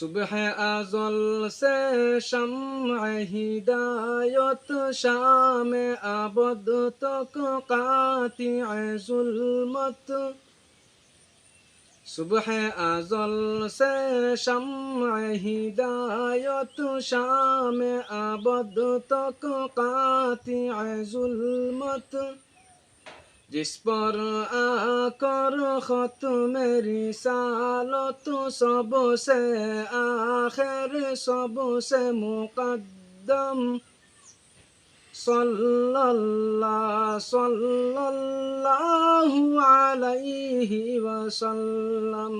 সুবহ আজল সে শমে হিদায়ত, শামে আবদ তক কাতি জুলমত। সুবহ আজল সে শমে হিদায়ত, শামে আবদ তক কাতি জুলমত। जिस पर आकर खत मेरी सालत सबसे आखिर सबसे मुकद्दम सल्लल्लाहु सल्लल्लाहु अलैहि वसल्लम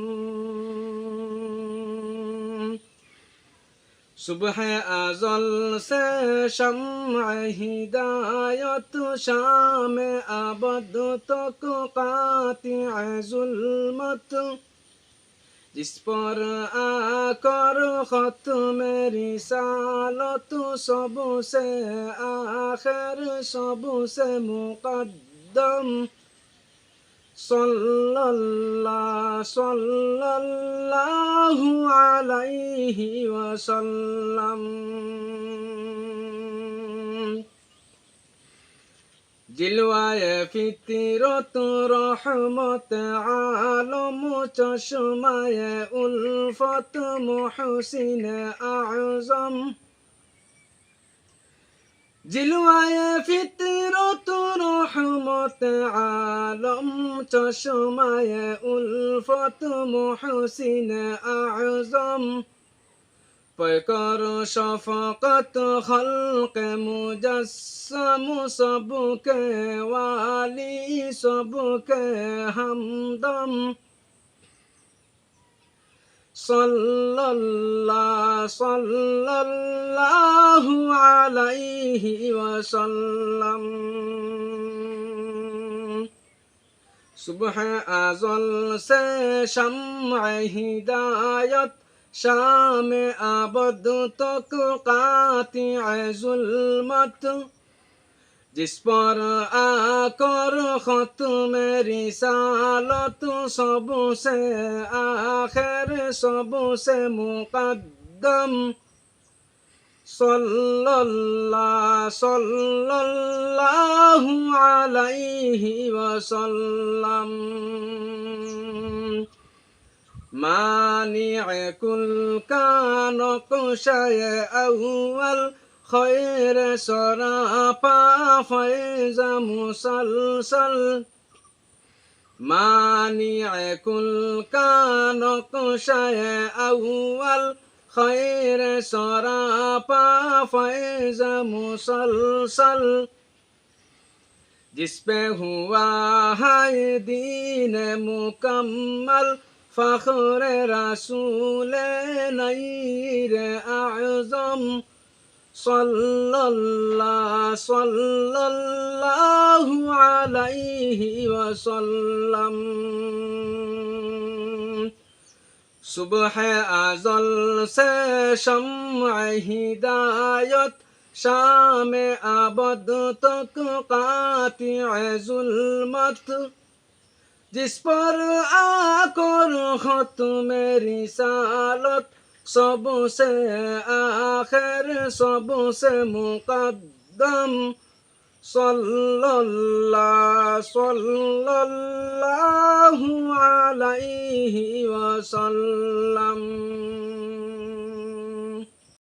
सुबह अजल से शम्अ हिदायत शाम قبضتك قاطع ظلمت جس پر آ کر ختم رسالت سب سے آخر سب سے مقدم صلى الله صلى الله عليه وسلم জিলওয়ায় ফিতিরত রহমত, আলম চশমায় উলফত মোহসিন আজম। জিলওয়ায় ফিতিরত রহমত, আলম চশমায় উলফত মোহসিন আজম। فيكر شفقة خلق مجسم سبك وآلي سبك همدم صلى الله صلى الله عليه وسلم. صبح أزل سے شمع শামে আবদ তক কাতি আজুলমত জিস পর আকর খত মেরি সালত সব সে আখের সব সে মুকদ্দম সল্লাহ সল্লাহ مانع كل كان قشي أول خير سرابا فيز مسلسل مانع كل كان قشي أول خير سرابا فيز مسلسل جس پہ ہوا ہے دین مکمل فخر رسول نير أعظم صلى الله صلى الله عليه وسلم صبح أزل سے شمع ہدایت شام عبد تک قاطع ظلمت जिस पर आकर खत मेरी सालत सबसे आखिर सबसे मुकद्दम सल्लल्लाहु सल्लल्लाहु अलैहि वसल्लम